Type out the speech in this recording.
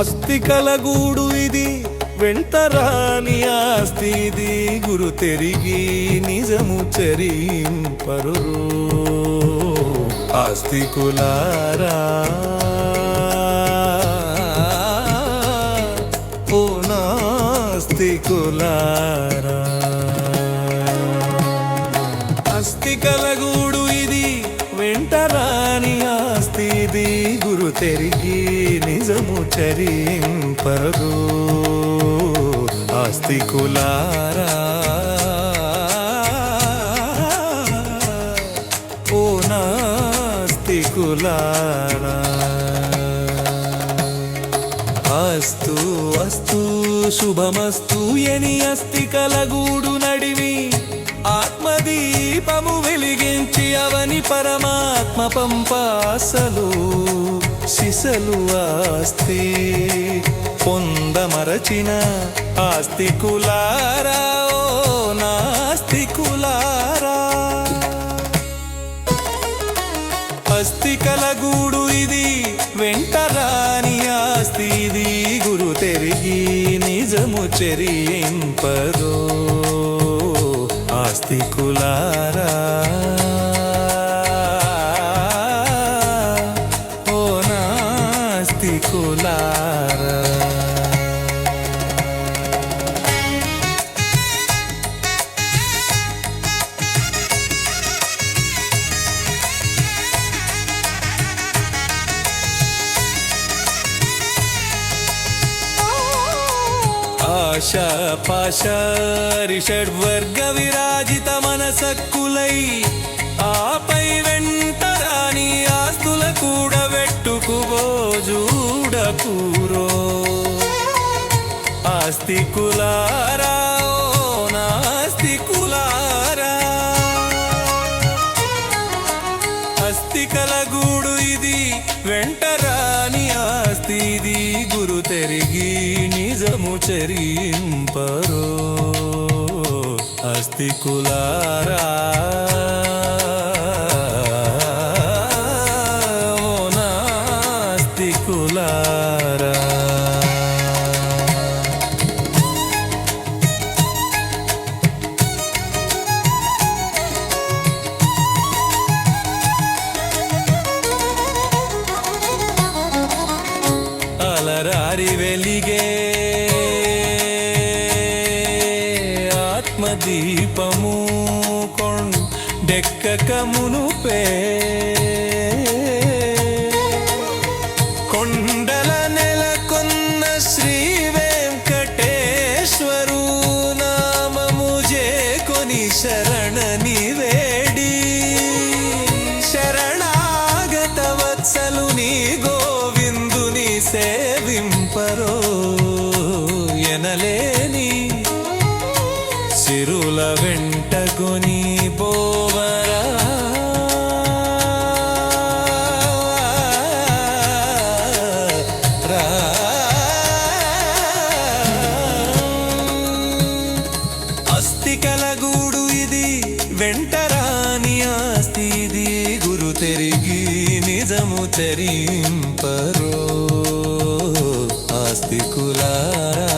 అస్థి కలగూడు ఇది వెంటరాని ఆస్తి ఇది. గురు తెరిగి నిజము చరింపరు ఆస్తికులారా ఓ నాస్తికులారా అస్థి కలగూడు ఇది వెంటరా ఆస్తి గురు తెరిగి నిజము చరింపరు ఆస్తికులారా ఓ నాస్తికులారా అస్తు అస్తు శుభమస్తు ఎని అస్తి కలగూడు నడివి ఆత్మదీపము వెలిగించి అవని పరమాత్మ పంపాసలు. శిసలు ఆస్తి పొందమరచిన ఆస్తికులారా ఓ నాస్తికులారా అస్థి ఇది వెంటరాని ఆస్తి ఇది. గురు తెరిగి నిజము చెరింపదో ఆస్తికులారా ఓ నాస్తికులారా ఆశ పాశ రిషడ్వర్గ విరాజిత మనసక్కులై చూడకూరో. ఆస్తికులారా ఓ నాస్తికులారా అస్థి కలగూడు ఇది వెంటరాని ఆస్తి ఇది. గురు తెరిగి నిజము చరింపరో. అస్థి అలరారి వెలిగే ఆత్మదీపము కొండెక్కకమును పే ఎనలేని సిరుల వెంటగొని పోవరా. రా. అస్థి కలగూడు ఇది వెంటరాని ఆస్తి ఇది గురు తెరిగి నిజము చరింపరో. నాస్తికులారా